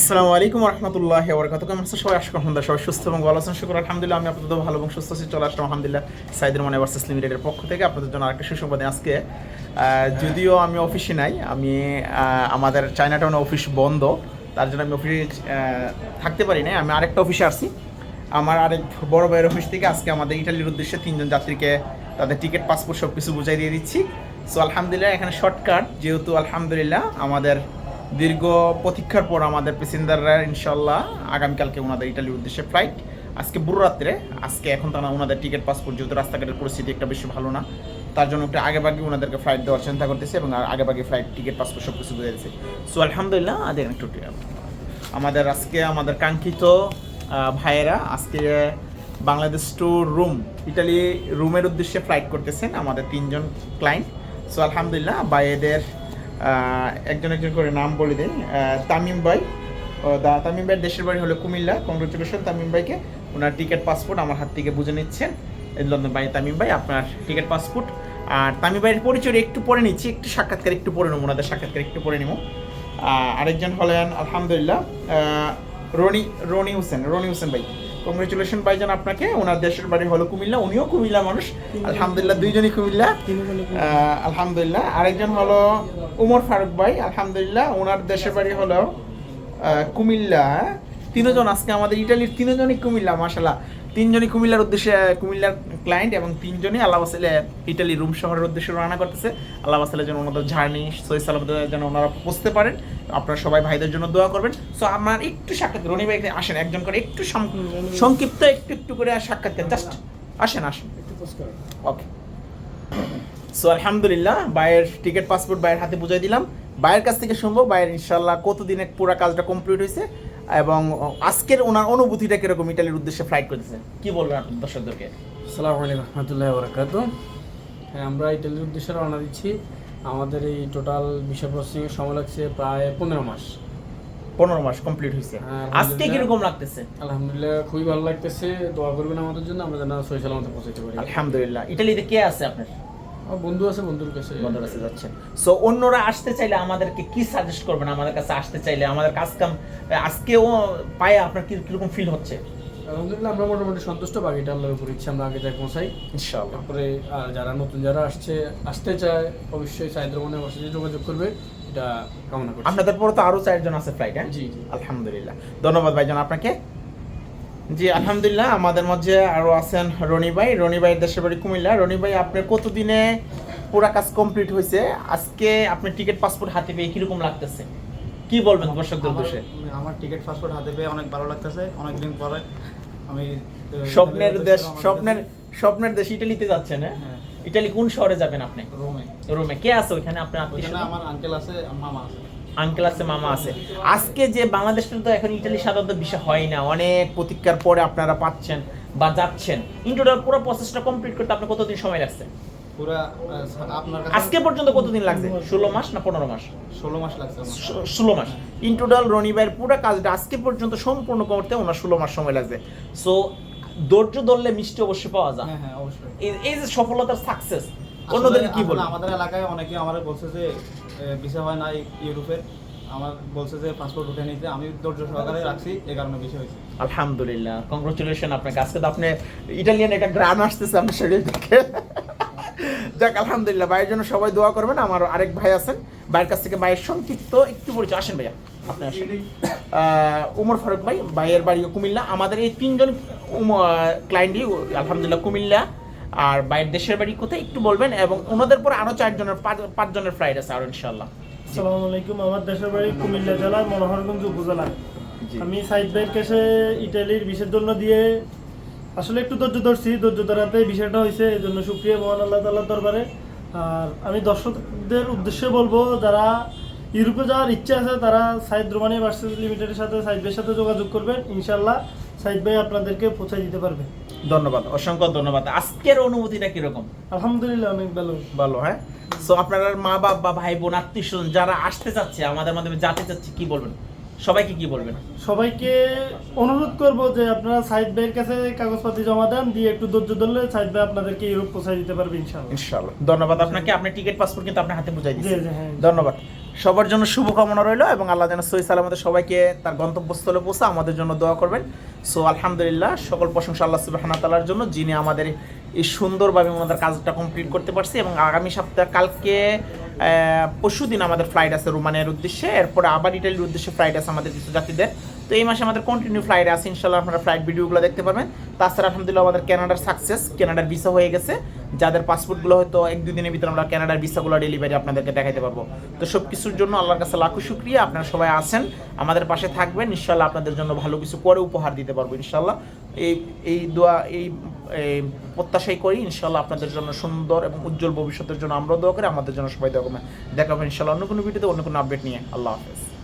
আসসালামু আলাইকুম রহমতুল্লাহ বরকাত কেমন সবাই আশা করি আলহামদুলিল্লাহ সবাই সুস্থ এবং ভালো আছেন। শুক্র আলহামদুলিল্লাহ আমি আপনাদের ভালো এবং সুস্থ আছি। চলে আসলাম আলহামদুলিল্লাহ সাইদের মনে ভার্সেস লিমিটেডের পক্ষ থেকে। আপনাদের জন্য আরেকটা সুসংবাদে আজকে। যদিও আমি অফিসে নাই, আমি আমাদের চায়না টাউনে অফিস বন্ধ। তার জন্য আমি অফিসে থাকতে পারি নাই। আমি আরেকটা অফিসে আসছি আমার আরেক বড় ভাইয়ের অফিস থেকে আজকে আমাদের ইটালির উদ্দেশ্যে তিনজন যাত্রীকে তাদের টিকিট, পাসপোর্ট সব কিছু বুঝাই দিয়ে দিচ্ছি। সো, আলহামদুলিল্লাহ, এখানে শর্টকাট। যেহেতু আলহামদুলিল্লাহ আমাদের দীর্ঘ প্রতীক্ষার পর আমাদের প্যাসেঞ্জাররা ইনশাল্লাহ আগামীকালকে ওনাদের ইটালির উদ্দেশ্যে ফ্লাইট আজকে বুড়ো রাত্রে আজকে এখন তারা ওনাদের টিকিট পাসপোর্ট যেহেতু রাস্তাঘাটের পরিস্থিতি একটা বেশি ভালো না তার জন্য একটু আগে ভাগে ওনাদেরকে ফ্লাইট দেওয়ার চিন্তা করতেছে এবং আগে ভাগে ফ্লাইট টিকিট পাসপোর্ট সব কিছু বুঝে দিচ্ছে সো আলহামদুলিল্লাহ আদের একটু আমাদের আজকে আমাদের কাঙ্ক্ষিত ভাইয়েরা আজকে বাংলাদেশ টু রুম ইটালি রুমের উদ্দেশ্যে ফ্লাইট করতেছেন আমাদের তিনজন ক্লায়েন্ট সো আলহামদুলিল্লাহ ভাইয়েদের আহ, একজন একজন করে নাম বলে দিন তামিম ভাই। ও, দা- তামিম ভাইয়ের দেশের বাড়ি হলো কুমিল্লা কংগ্রেচুলেশন। তামিম ভাইকে ওনার টিকিট পাসপোর্ট আমার হাত থেকে বুঝে নিচ্ছেন। লন্ডন ভাই তামিম ভাই আপনার টিকিট পাসপোর্ট। আর তামিম ভাইয়ের পরিচয় একটু পরে নিচ্ছি একটু সাক্ষাৎকার একটু পরে নেব ওনাদের সাক্ষাৎকার একটু পরে নেব। আরেকজন হলেন আলহামদুলিল্লাহ রনি রনি হোসেন রনি হোসেন ভাই। কংগ্রেচুলেশন ভাইজান আপনাকে ওনার দেশের বাড়ি হলো কুমিল্লা উনিও কুমিল্লা মানুষ। আলহামদুলিল্লাহ দুইজনই কুমিল্লা। আলহামদুলিল্লাহ আরেকজন হলো উমর ফারুক ভাই আলহামদুলিল্লাহ ওনার দেশের বাড়ি হলো কুমিল্লা তিনজন আজকে আমাদের ইটালির তিনজনই কুমিল্লা মাশাল্লাহ তিনজনই কুমিল্লার উদ্দেশ্যে কুমিল্লার ক্লায়েন্ট এবং তিনজনই আল্লাহ বাসালে ইটালি রুম শহরের উদ্দেশ্যে রান্না করতেছে। আল্লাহ বাসালে যেন ওনাদের জার্নি সই সালামতের যেন ওনারা বুঝতে পারেন। আপনারা সবাই ভাইদের জন্য দোয়া করবেন। সো আমার একটু সাক্ষাৎ রনি ভাই আসেন একজন করে একটু সংক্ষিপ্ত একটু একটু করে সাক্ষাৎকার জাস্ট আসেন আসেন। ওকে সো আলহামদুলিল্লাহ বাইয়ের টিকিট পাসপোর্ট বাইয়ের হাতে বুঝাই দিলাম। বাইয়ের কাছ থেকে শুনব বাইয়ের ইনশাল্লাহ কতদিনে পুরো কাজটা কমপ্লিট হয়েছে এবং আজকের ওনার অনুভূতিটা কীরকম ইটালির উদ্দেশ্যে ফ্লাইট করতেছে কি বলবেন আপনি দর্শকদেরকে? সালামু আলাইকুম রহমতুল্লাহ বরকাত হ্যাঁ আমরা ইটালির উদ্দেশ্যে রওনা দিচ্ছি। আমাদের এই টোটাল বিষয় প্রসেসিংয়ের সময় লাগছে প্রায় পনেরো মাস। পনেরো মাস কমপ্লিট হয়েছে হ্যাঁ, আজকে আলহামদুলিল্লাহ। কীরকম লাগতেছে? আলহামদুলিল্লাহ খুবই ভালো লাগতেছে। দোয়া করবেন আমাদের জন্য আমরা যেন সই সালামতে পৌঁছাতে পারি। আলহামদুলিল্লাহ। ইটালিতে কে আছে আপনার? বন্ধু আছে বন্ধুর কাছে। বন্ধুর কাছে যাচ্ছেন। সো অন্যরা আসতে চাইলে আমাদেরকে কি সাজেস্ট করবেন? আমাদের কাছে আসতে চাইলে আমাদের কাজ কাম আজকেও পায়ে আপনার কি কীরকম ফিল হচ্ছে? আলহামদুলিল্লাহ আমরা মোটামুটি সন্তুষ্ট বাকিটা আল্লাহর উপর ইচ্ছে আমরা আগে যাই পৌঁছাই ইনশাআল্লাহ। তারপরে আর যারা নতুন যারা আসছে আসতে চায় অবশ্যই চাহিদার মনে বসে যোগাযোগ করবে এটা কামনা করছি। আপনাদের পরে তো আরও চারজন আছে ফ্লাইট হ্যাঁ? জি। আলহামদুলিল্লাহ। ধন্যবাদ ভাইজান আপনাকে। জি আলহামদুলিল্লাহ আমাদের মধ্যে আরও আছেন রনি ভাই। রনি ভাইয়ের দেশের বাড়ি কুমিল্লা। রনি ভাই আপনার কতদিনে পুরা কাজ কমপ্লিট হয়েছে? আজকে আপনি টিকিট পাসপোর্ট হাতে পেয়ে কীরকম লাগতেছে? কি বলবেন দর্শকদের উদ্দেশ্যে? আমার- টিকিট পাসপোর্ট হাতে পেয়ে অনেক ভালো লাগতেছে। অনেকদিন পরে আমি স্বপ্নের দেশ স্বপ্নের স্বপ্নের দেশ ইটালিতে যাচ্ছেন হ্যাঁ? হ্যাঁ। ইটালি কোন শহরে যাবেন আপনি? রোমে। রোমে। কে আছে ওইখানে? আপনার আত্মীয় আমার আঙ্কেল আছে মামা আছে। আঙ্কেল আছে মামা আছে। আজকে যে বাংলাদেশটা তো এখন ইটালি সাধারণত বিষয় হয় না অনেক প্রতীক্ষার পরে আপনারা পাচ্ছেন বা যাচ্ছেন। ইন টোটাল পুরো প্রসেসটা কমপ্লিট করতে আপনার কতদিন সময় লাগছে? আজকে পর্যন্ত কতদিন লাগছে? ষোলো মাস না পনেরো মাস? ষোলো মাস লাগছে ষোলো মাস। ইন টোটাল রনিবার পুরো কাজটা আজকে পর্যন্ত সম্পূর্ণ করতে ওনার ষোলো মাস সময় লাগছে। সো ধৈর্য ধরলে মিষ্টি অবশ্যই পাওয়া যায়। হ্যাঁ হ্যাঁ এই যে সফলতার সাকসেস অন্যদেরকে কি বলব আমাদের এলাকায় অনেকে আমার বলছে যে ভিসা হয় না ইউরোপের। আমার বলছে যে পাসপোর্ট উঠে নিতে আমি ধৈর্য সহকারে রাখছি এই কারণে বিষয় হয়েছে। আলহামদুলিল্লাহ কংগ্রেচুলেশন আপনাকে। আজকে তো আপনি ইটালিয়ান একটা গ্রাম আসতেছে আপনার শরীর থেকে। যাক আলহামদুলিল্লাহ ভাইয়ের জন্য সবাই দোয়া করবেন। আমার আরেক ভাই আছেন। ভাইয়ের কাছ থেকে ভাইয়ের সংক্ষিপ্ত একটু পরিচয়। আসেন ভাইয়া আপনি আসেন। উমর ফারুক ভাই ভাইয়ের বাড়ি কুমিল্লা। আমাদের এই তিনজন ক্লায়েন্টই আলহামদুলিল্লাহ কুমিল্লা। আর বাইরের দেশের বাড়ি কোথায় একটু বলবেন? এবং ওনাদের পরে আরও চারজনের পাঁচ- পাঁচজনের ফ্লাইট আছে আর ইনশাল্লাহ আসসালামু আলাইকুম। আমার দেশের বাড়ি কুমিল্লা জেলার মনোহরগঞ্জ উপজেলায় জি। আমি সাইদ ভাইয়ের কাছে ইটালির বিষের জন্য দিয়ে আসলে একটু ধৈর্য ধরছি। ধৈর্য ধরাতে বিষয়টা হয়েছে এই জন্য সুপ্রিয় মহান আল্লাহ তাল্লাহ দরবারে। আর আমি দর্শকদের উদ্দেশ্যে বলব যারা ইউরোপে যাওয়ার ইচ্ছা আছে তারা সাইদ রোমানি ভার্সেস লিমিটেডের সাথে সাইদ ভাইয়ের সাথে যোগাযোগ করবেন ইনশাল্লাহ সাইদ ভাই আপনাদেরকে পৌঁছে দিতে পারবে। ধন্যবাদ অসংখ্য ধন্যবাদ। আজকের অনুভূতিটা কীরকম? আলহামদুলিল্লাহ অনেক ভালো। ভালো হ্যাঁ? সো আপনার মা বাপ বা ভাই বোন আত্মীয় স্বজন যারা আসতে চাচ্ছে আমাদের মাধ্যমে যেতে চাচ্ছে কি বলবেন? সবাইকে কি বলবেন? সবাইকে অনুরোধ করব যে আপনারা সাইদ ভাইয়ের কাছে কাগজপত্র জমা দেন দিয়ে একটু ধৈর্য ধরলে সাইদ ভাই আপনাদেরকে ইউরোপ পৌঁছায় দিতে পারবে ইনশাআল্লাহ। ইনশাআল্লাহ। ধন্যবাদ আপনাকে আপনি টিকিট পাসপোর্ট কিন্তু আপনার হাতে জি, হ্যাঁ। ধন্যবাদ। সবার জন্য শুভকামনা রইল এবং আল্লাহ যেন সহি সালামতে সবাইকে তার গন্তব্যস্থলে পৌঁছা আমাদের জন্য দোয়া করবেন। সো আলহামদুলিল্লাহ, সকল প্রশংসা আল্লাহ সুবাহানা তালার জন্য, যিনি আমাদের এই সুন্দরভাবে আমাদের কাজটা কমপ্লিট করতে পারছি এবং আগামী সপ্তাহে কালকে পরশু দিন আমাদের ফ্লাইট আছে রোমানের উদ্দেশ্যে, এরপরে আবার ইটালির উদ্দেশ্যে ফ্লাইট আছে আমাদের কিছু যাত্রীদের। তো এই মাসে আমাদের কন্টিনিউ ফ্লাইট আছে ইনশাল্লাহ আপনারা ফ্লাইট ভিডিওগুলো দেখতে পারবেন। তাছাড়া আলহামদুলিল্লাহ আমাদের ক্যানাডার সাকসেস ক্যানাডার ভিসা হয়ে গেছে। যাদের পাসপোর্টগুলো হয়তো এক, দুই দিনের ভিতরে আমরা ক্যানাডার ভিসাগুলো ডেলিভারি আপনাদেরকে দেখাতে পারব। তো সব কিছুর জন্য আল্লাহর কাছে লাখো শুক্রিয়া, আপনারা সবাই আছেন, আমাদের পাশে থাকবেন ইনশাল্লাহ আপনাদের জন্য ভালো কিছু করে উপহার দিতে পারব ইনশাল্লাহ এই এই দোয়া, এই প্রত্যাশাই করি ইনশাল্লাহ আপনাদের জন্য সুন্দর এবং উজ্জ্বল ভবিষ্যতের জন্য আমরাও দোয়া করি, আমাদের জন্য সবাই দোয়া করবেন। ইনশাল্লাহ অন্য কোনো ভিডিওতে, অন্য কোনো আপডেট নিয়ে। আল্লাহ হাফেজ।